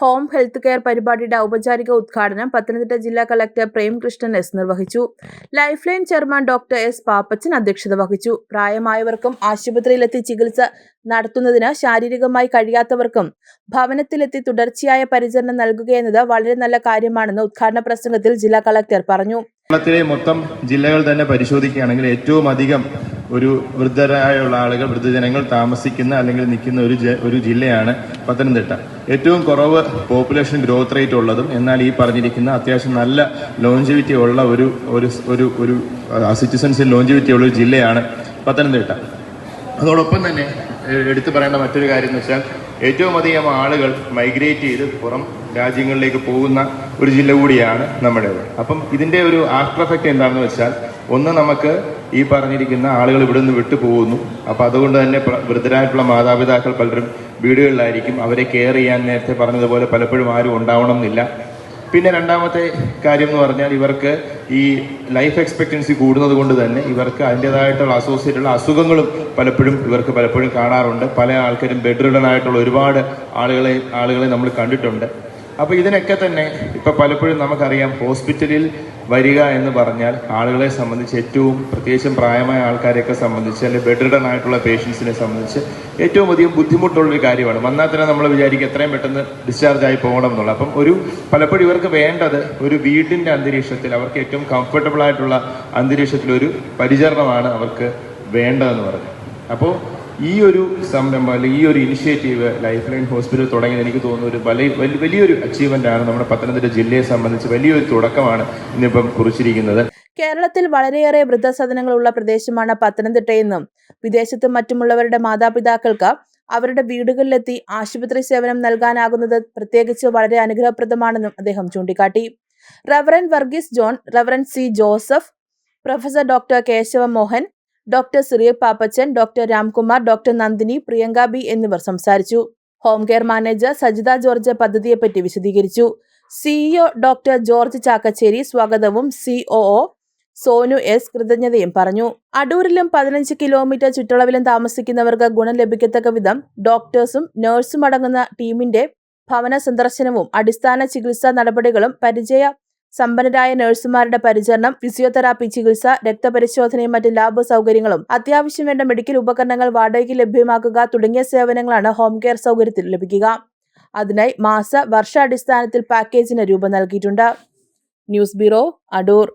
Home health care പരിപാടിയുടെ ഔപചാരിക ഉദ്ഘാടനം പത്തനംതിട്ട ജില്ലാ കളക്ടർ പ്രേംകൃഷ്ണൻ എസ് നിർവഹിച്ചു. Lifeline chairman doctor S Pappachan അധ്യക്ഷത വഹിച്ചു. പ്രായമായവർക്കും ആശുപത്രിയിലെത്തി ചികിത്സ നടത്തുന്നതിന് ശാരീരികമായി കഴിയാത്തവർക്കും ഭവനത്തിലെത്തി തുടർച്ചയായ പരിചരണം നൽകുകയെന്നത് വളരെ നല്ല കാര്യമാണെന്ന് ഉദ്ഘാടന പ്രസംഗത്തിൽ ജില്ലാ കളക്ടർ പറഞ്ഞു. കേരളത്തിലെ മൊത്തം ജില്ലകൾ തന്നെ പരിശോധിക്കുകയാണെങ്കിൽ ഏറ്റവും അധികം ഒരു വൃദ്ധരായുള്ള ആളുകൾ വൃദ്ധജനങ്ങൾ താമസിക്കുന്ന അല്ലെങ്കിൽ നിൽക്കുന്ന ഒരു ഒരു ജില്ലയാണ് പത്തനംതിട്ട. ഏറ്റവും കുറവ് പോപ്പുലേഷൻ ഗ്രോത്ത് റേറ്റ് ഉള്ളതും എന്നാൽ ഈ പറഞ്ഞിരിക്കുന്ന അത്യാവശ്യം നല്ല ലോഞ്ചിവിറ്റി ഉള്ള ഒരു ഒരു ഒരു സിറ്റിസൺസിൽ ലോഞ്ചിവിറ്റി ഉള്ള ഒരു ജില്ലയാണ് പത്തനംതിട്ട. അതോടൊപ്പം തന്നെ എടുത്തു പറയേണ്ട മറ്റൊരു കാര്യം എന്ന് വെച്ചാൽ ഏറ്റവും അധികം ആളുകൾ മൈഗ്രേറ്റ് ചെയ്ത് പുറം രാജ്യങ്ങളിലേക്ക് പോകുന്ന ഒരു ജില്ല കൂടിയാണ് നമ്മുടേത്. അപ്പം ഇതിന്റെ ഒരു ആഫ്റ്റർ എഫക്റ്റ് എന്താണെന്ന് വെച്ചാൽ ഒന്ന് നമുക്ക് ഈ പറഞ്ഞിരിക്കുന്ന ആളുകൾ ഇവിടെ നിന്ന് വിട്ടു പോകുന്നു. അപ്പം അതുകൊണ്ട് തന്നെ വൃദ്ധരായിട്ടുള്ള മാതാപിതാക്കൾ പലരും വീടുകളിലായിരിക്കും അവരെ കെയർ ചെയ്യാൻ നേരത്തെ പറഞ്ഞതുപോലെ പലപ്പോഴും ആരും ഉണ്ടാവണം എന്നില്ല പിന്നെ രണ്ടാമത്തെ കാര്യം എന്ന് പറഞ്ഞാൽ ഇവർക്ക് ഈ ലൈഫ് എക്സ്പെക്റ്റൻസി കൂടുന്നത് കൊണ്ട് തന്നെ ഇവർക്ക് അതിന്റെതായിട്ടുള്ള അസോസിയേറ്റുള്ള അസുഖങ്ങളും പലപ്പോഴും ഇവർക്ക് പലപ്പോഴും കാണാറുണ്ട്. പല ആൾക്കാരും ബെഡ് റിഡൺ ആയിട്ടുള്ള ഒരുപാട് ആളുകളെ ആളുകളെ നമ്മൾ കണ്ടിട്ടുണ്ട്. അപ്പോൾ ഇതിനൊക്കെ തന്നെ ഇപ്പം പലപ്പോഴും നമുക്കറിയാം ഹോസ്പിറ്റലിൽ വരിക എന്ന് പറഞ്ഞാൽ ആളുകളെ സംബന്ധിച്ച് ഏറ്റവും പ്രത്യേകിച്ചും പ്രായമായ ആൾക്കാരെയൊക്കെ സംബന്ധിച്ച് അല്ലെങ്കിൽ ബെഡ് റിഡൺ ആയിട്ടുള്ള പേഷ്യൻസിനെ സംബന്ധിച്ച് ഏറ്റവും അധികം ബുദ്ധിമുട്ടുള്ളൊരു കാര്യമാണ്. വന്നാൽ തന്നെ നമ്മൾ വിചാരിക്കും എത്രയും പെട്ടെന്ന് ഡിസ്ചാർജ് ആയി പോകണം എന്നുള്ളത്. അപ്പം ഒരു പലപ്പോഴും ഇവർക്ക് വേണ്ടത് ഒരു വീടിന്റെ അന്തരീക്ഷത്തിൽ അവർക്ക് ഏറ്റവും കംഫർട്ടബിൾ ആയിട്ടുള്ള അന്തരീക്ഷത്തിലൊരു പരിചരണമാണ് അവർക്ക് വേണ്ടതെന്ന് പറഞ്ഞു അപ്പോൾ ഈ ഒരു സംരംഭം അല്ലെങ്കിൽ ഈ ഒരു ഇനിഷ്യേറ്റീവ് ലൈഫ് ലൈൻ ഹോസ്പിറ്റൽ തുടങ്ങിയത് എനിക്ക് തോന്നുന്നു ഒരു വലിയ വലിയ- വലിയൊരു ആണ് നമ്മുടെ പത്തനംതിട്ട ജില്ലയെ സംബന്ധിച്ച് വലിയൊരു തുടക്കമാണ് ഇന്നിപ്പം കുറിച്ചിരിക്കുന്നത്. കേരളത്തിൽ വളരെയേറെ വൃദ്ധസദനങ്ങളുള്ള പ്രദേശമാണ് പത്തനംതിട്ടയെന്നും വിദേശത്തും മറ്റുമുള്ളവരുടെ മാതാപിതാക്കൾക്ക് അവരുടെ വീടുകളിലെത്തി ആശുപത്രി സേവനം നൽകാനാകുന്നത് പ്രത്യേകിച്ച് വളരെ അനുഗ്രഹപ്രദമാണെന്നും അദ്ദേഹം ചൂണ്ടിക്കാട്ടി. Reverend Varghese John reverend C Joseph professor doctor Keshava Mohan doctor Siriya Pappachan doctor Ramkumar doctor Nandini Priyanka B എന്നിവർ സംസാരിച്ചു. Home care manager Sajitha George പദ്ധതിയെപ്പറ്റി വിശദീകരിച്ചു. സിഇഒ ഡോക്ടർ ജോർജ് ചാക്കച്ചേരി സ്വാഗതവും സിഒ സോനു എസ് കൃതജ്ഞതയും പറഞ്ഞു. അടൂരിലും പതിനഞ്ച് കിലോമീറ്റർ ചുറ്റളവിലും താമസിക്കുന്നവർക്ക് ഗുണം ലഭിക്കത്തക്ക വിധം ഡോക്ടേഴ്സും നഴ്സും അടങ്ങുന്ന ടീമിന്റെ ഭവന സന്ദർശനവും അടിസ്ഥാന ചികിത്സാ നടപടികളും പരിചയ സമ്പന്നരായ നഴ്സുമാരുടെ പരിചരണം ഫിസിയോതെറാപ്പി ചികിത്സ രക്തപരിശോധനയും മറ്റ് ലാബ് സൗകര്യങ്ങളും അത്യാവശ്യം വേണ്ട മെഡിക്കൽ ഉപകരണങ്ങൾ വാടകയ്ക്ക് ലഭ്യമാക്കുക തുടങ്ങിയ സേവനങ്ങളാണ് ഹോം കെയർ സൗകര്യത്തിൽ ലഭിക്കുക. അതിനായി മാസ വർഷാടിസ്ഥാനത്തിൽ പാക്കേജിന് രൂപം നൽകിയിട്ടുണ്ട്. News bureau Adoor.